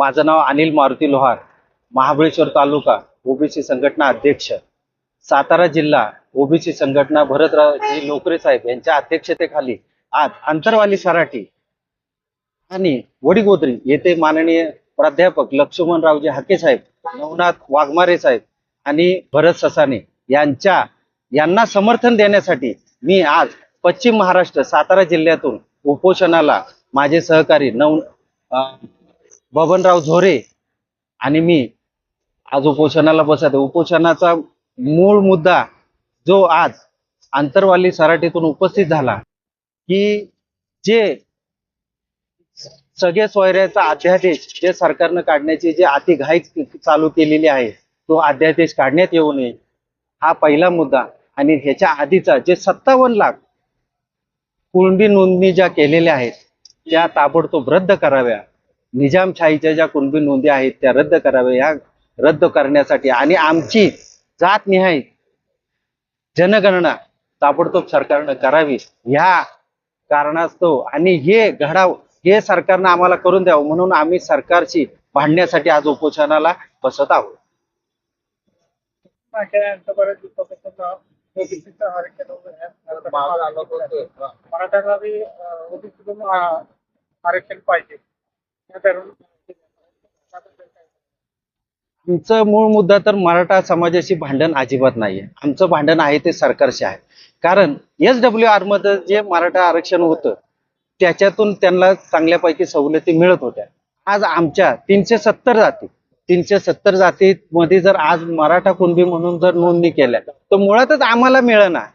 माझं नाव अनिल मारुती लोहार महाबळेश्वर तालुका ओबीसी संघटना अध्यक्ष. सातारा जिल्हा ओबीसी संघटना भरतरावजी लोकरे साहेब यांच्या अध्यक्षतेखाली आज अंतरवाली सराठी आणि वडीगोद्री येथे माननीय प्राध्यापक लक्ष्मणरावजी हाके साहेब नवनाथ वाघमारे साहेब आणि भरत ससाने यांच्या यांना समर्थन देण्यासाठी मी आज पश्चिम महाराष्ट्र सातारा जिल्ह्यातून उपोषणाला माझे सहकारी नव अं, बबनराव झोरे आणि मी आज उपोषणाला बसत आहे. उपोषणाचा मूळ मुद्दा जो आज आंतरवाली सराटीतून उपस्थित झाला की जे सगळे सोयऱ्याचा अध्यादेश जे सरकारनं काढण्याची जे अतिघाई चालू केलेली आहे तो अध्यादेश काढण्यात येऊ नये हा पहिला मुद्दा आणि ह्याच्या आधीचा जे सत्तावन्न लाख कुणबी नोंदणी ज्या केलेल्या आहेत त्या ताबडतोब रद्द कराव्या निजामशाहीच्या ज्या कुणबी नोंदी आहेत त्या रद्द कराव्या या रद्द करण्यासाठी. आणि आमची जातनिहाय जनगणना ताबडतोब सरकारनं करावी ह्या कारणास्तव. आणि हे घडाव हे सरकारनं आम्हाला करून द्यावं म्हणून आम्ही सरकारशी भांडण्यासाठी आज उपोषणाला बसत आहोत. आरक्षण मराठ्यांना आरक्षण पाहिजे. आमचा मूळ मुद्दा तर मराठा समाजाशी भांडण अजिबात नाहीये. आमचं भांडण आहे ते सरकारशी आहे. कारण एस डब्ल्यू आरमध्ये जे मराठा आरक्षण होतं त्याच्यातून त्यांना चांगल्यापैकी सवलती मिळत होत्या. आज आमच्या तीनशे सत्तर जाती तीनशे सत्तर जाती मध्ये जर आज मराठा कुणबी म्हणून जर नोंदणी केल्या तर मुळातच आम्हाला मिळणार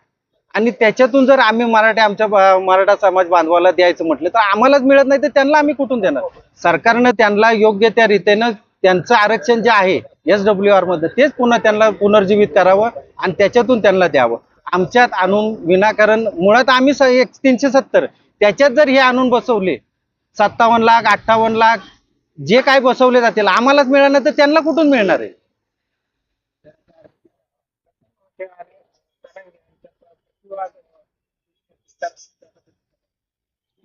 आणि त्याच्यातून जर आम्ही मराठी आमच्या मराठा समाज बांधवाला द्यायचं म्हटलं तर आम्हालाच मिळत नाही तर त्यांना आम्ही कुठून देणार? सरकारनं त्यांना योग्य त्या रीतीनं त्यांचं आरक्षण जे आहे एस डब्ल्यू आरमध्ये तेच पुन्हा त्यांना पुनर्जीवित करावं आणि त्याच्यातून त्यांना द्यावं. आमच्यात आणून विनाकारण मुळात आम्ही एक तीनशे सत्तर त्याच्यात जर हे आणून बसवले सत्तावन्न लाख अठ्ठावन्न लाख जे काय बसवले जातील आम्हालाच मिळणार तर त्यांना कुठून मिळणार आहे? ते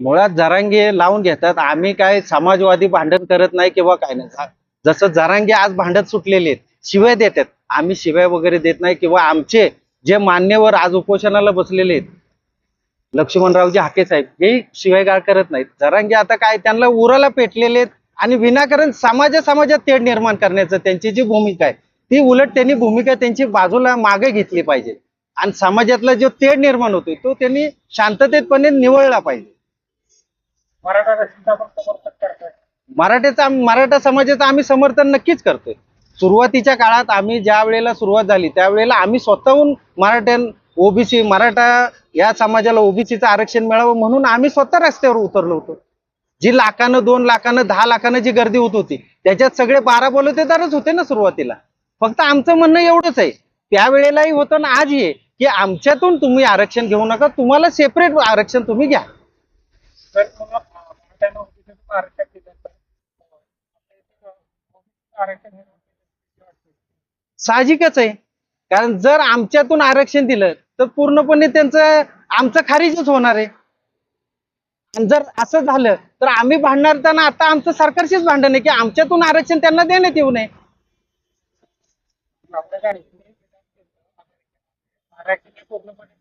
मुळात जरांगे लावून घेतात. आम्ही काय समाजवादी भांडण करत नाही किंवा काय नाही. जसं जरांगे आज भांडत सुटलेले आहेत शिवाय देतात आम्ही शिवाय वगैरे देत नाही किंवा आमचे जे मान्यवर आज उपोषणाला बसलेले आहेत लक्ष्मणरावजी हाके साहेब हे शिवायगाळ करत नाहीत. जरांगे आता काय त्यांना उराला पेटलेले आहेत आणि विनाकारण समाजा समाजात तेढ निर्माण करण्याचं त्यांची जी भूमिका आहे ती उलट त्यांनी भूमिका त्यांची बाजूला मागे घेतली पाहिजे. आणि समाजातला जो तेढ निर्माण होतोय तो त्यांनी शांततेतपणे निवळला पाहिजे. मराठा आरक्षणाचं आपण समर्थन करतोय. मराठा समाजाचं आम्ही समर्थन नक्कीच करतोय. सुरुवातीच्या काळात आम्ही ज्या वेळेला सुरुवात झाली त्यावेळेला आम्ही स्वतःहून मराठ्यां ओबीसी मराठा या समाजाला ओबीसीचं आरक्षण मिळावं म्हणून आम्ही स्वतः रस्त्यावर उतरलो होतो. जी लाखानं दोन लाखानं दहा लाखानं जी गर्दी होत होती त्याच्यात सगळे बारा बोलतेदारच होते ना सुरुवातीला. फक्त आमचं म्हणणं एवढंच आहे. त्यावेळेलाही होतं ना आजही आहे की आमच्यातून तुम्ही आरक्षण घेऊ नका तुम्हाला सेपरेट आरक्षण तुम्ही घ्या. मग आरक्षण दिलं आरक्षण साहजिकच आहे. कारण जर आमच्यातून आरक्षण दिलं तर पूर्णपणे त्यांचं आमचं खारिजच होणार आहे. आणि जर असं झालं तर आम्ही भांडणार त्यांना आता आमचं सरकारशीच भांडण आहे की आमच्यातून आरक्षण त्यांना देण्यात येऊ नये. पूर्णपणे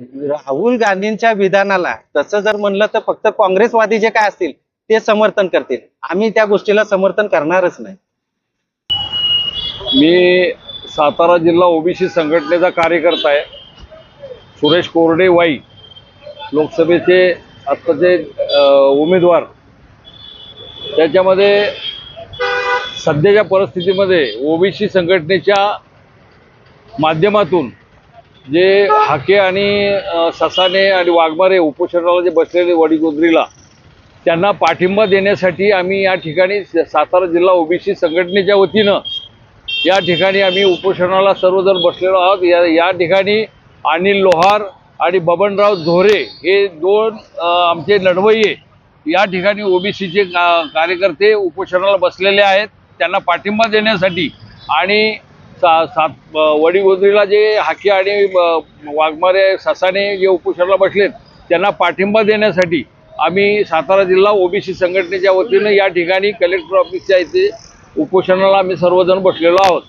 राहुल गांधींच्या विधानाला तसं जर म्हणलं तर फक्त काँग्रेसवादी जे काय असतील ते समर्थन करतील. आम्ही त्या गोष्टीला समर्थन करणारच नाही. मी सातारा जिल्हा ओबीसी संघटनेचा कार्यकर्ता आहे. सुरेश कोरडे वाई लोकसभेचे आत्ताचे उमेदवार त्याच्यामध्ये सध्याच्या परिस्थितीमध्ये ओबीसी संघटनेच्या माध्यमातून जे हाके आणि ससाने आणि वाघमारे उपोषणाला जे बसलेले वडीगोद्रीला त्यांना पाठिंबा देण्यासाठी आम्ही या ठिकाणी सातारा जिल्हा ओबीसी संघटनेच्या वतीनं या ठिकाणी आम्ही उपोषणाला सर्वजण बसलेलो आहोत. या या ठिकाणी अनिल लोहार आणि बबनराव झोरे हे दोन आमचे लढवय्ये या ठिकाणी ओबीसीचे कार्यकर्ते उपोषणाला बसलेले आहेत. त्यांना पाठिंबा देण्यासाठी आणि सा सात वडीगोद्रीला जे हाकी आणि वाघमारे ससाने जे उपोषणाला बसलेत त्यांना पाठिंबा देण्यासाठी आम्ही सातारा जिल्हा ओबीसी संघटनेच्या वतीनं या ठिकाणी कलेक्टर ऑफिसच्या इथे उपोषणाला आम्ही सर्वजण बसलेलो आहोत.